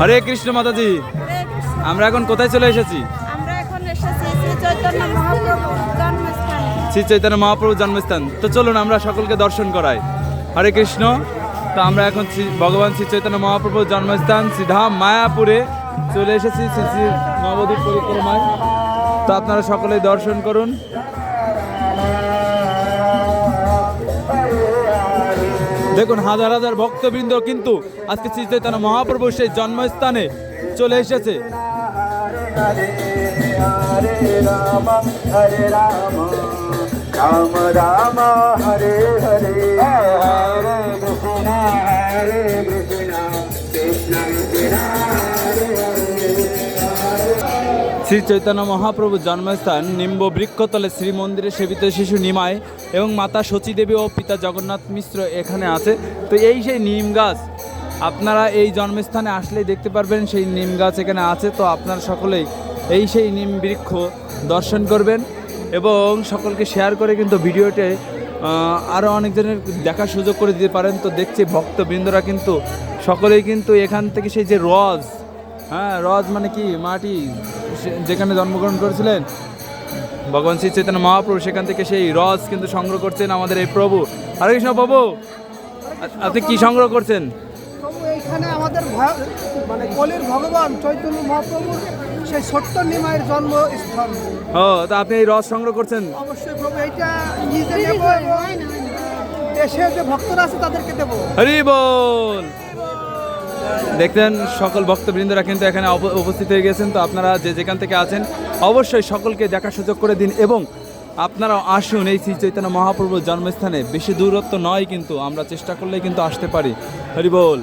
হরে কৃষ্ণ মাতাজি। আমরা এখন কোথায় চলে এসেছি? শ্রী চৈতন্য মহাপ্রভুর জন্মস্থানে। তো চলুন আমরা সকলকে দর্শন করাই। হরে কৃষ্ণ। তো আমরা এখন শ্রী- ভগবান শ্রী চৈতন্য মহাপ্রভুর জন্মস্থান শ্রীধাম মায়াপুরে চলে এসেছি। শ্রী শ্রী নবদ্বীপ পরিক্রমায় তো আপনারা সকলেই দর্শন করুন। দেখুন হাজার হাজার ভক্তবৃন্দ কিন্তু আজকে শ্রী চৈতন্য মহাপ্রভু সেই জন্মস্থানে চলে এসেছে রাম রাম রাম রাম হরে হরে শ্রী চৈতন্য মহাপ্রভু জন্মস্থান নিম্ব বৃক্ষতলে শ্রী মন্দিরে সেবিত শিশু নিমায় এবং মাতা সচীদেবী ও পিতা জগন্নাথ মিশ্র এখানে আছে। তো এই সেই নিম গাছ, আপনারা এই জন্মস্থানে আসলেই দেখতে পারবেন সেই নিম গাছ এখানে আছে। তো আপনারা সকলেই এই সেই নিম বৃক্ষ দর্শন করবেন এবং সকলকে শেয়ার করে কিন্তু ভিডিওতে আরও অনেকজনের দেখার সুযোগ করে দিতে পারেন। তো দেখছি ভক্তবৃন্দরা কিন্তু সকলেই কিন্তু এখান থেকে সেই যে রজ হ্যাঁ রজ মানে কি? মাটি। যেখানে জন্মগ্রহণ করেছিলেন ভগবান শ্রী চৈতন্য মহাপ্রভু সেখান থেকে সেই রস কিন্তু সংগ্রহ করছেন আমাদের এই প্রভু। হরে কৃষ্ণ প্রভু আপনি কি সংগ্রহ করছেন? এইখানে আমাদের মানে কলির ভগবান চৈতন্য মহাপ্রভুর সেই সত্য নিমায়ের জন্মস্থান ও তা আপনি এই রস সংগ্রহ করছেন? অবশ্যই প্রভু এইটা নিজে নেব দেশে যে ভক্তরা আছে তাদেরকে দেবো। হরি বল! দেখতেন সকল ভক্তবৃন্দরা কিন্তু এখানে উপস্থিত হয়ে গেছেন, তো আপনারা যে যেখান থেকে আছেন, অবশ্যই সকলকে দেখার সুযোগ করে দিন এবং আপনারাও আসুন এই শ্রী চৈতন্য মহাপ্রভুর জন্মস্থানে। বেশি দূরত্ব নয় কিন্তু, আমরা চেষ্টা করলেই কিন্তু আসতে পারি। হরি বল।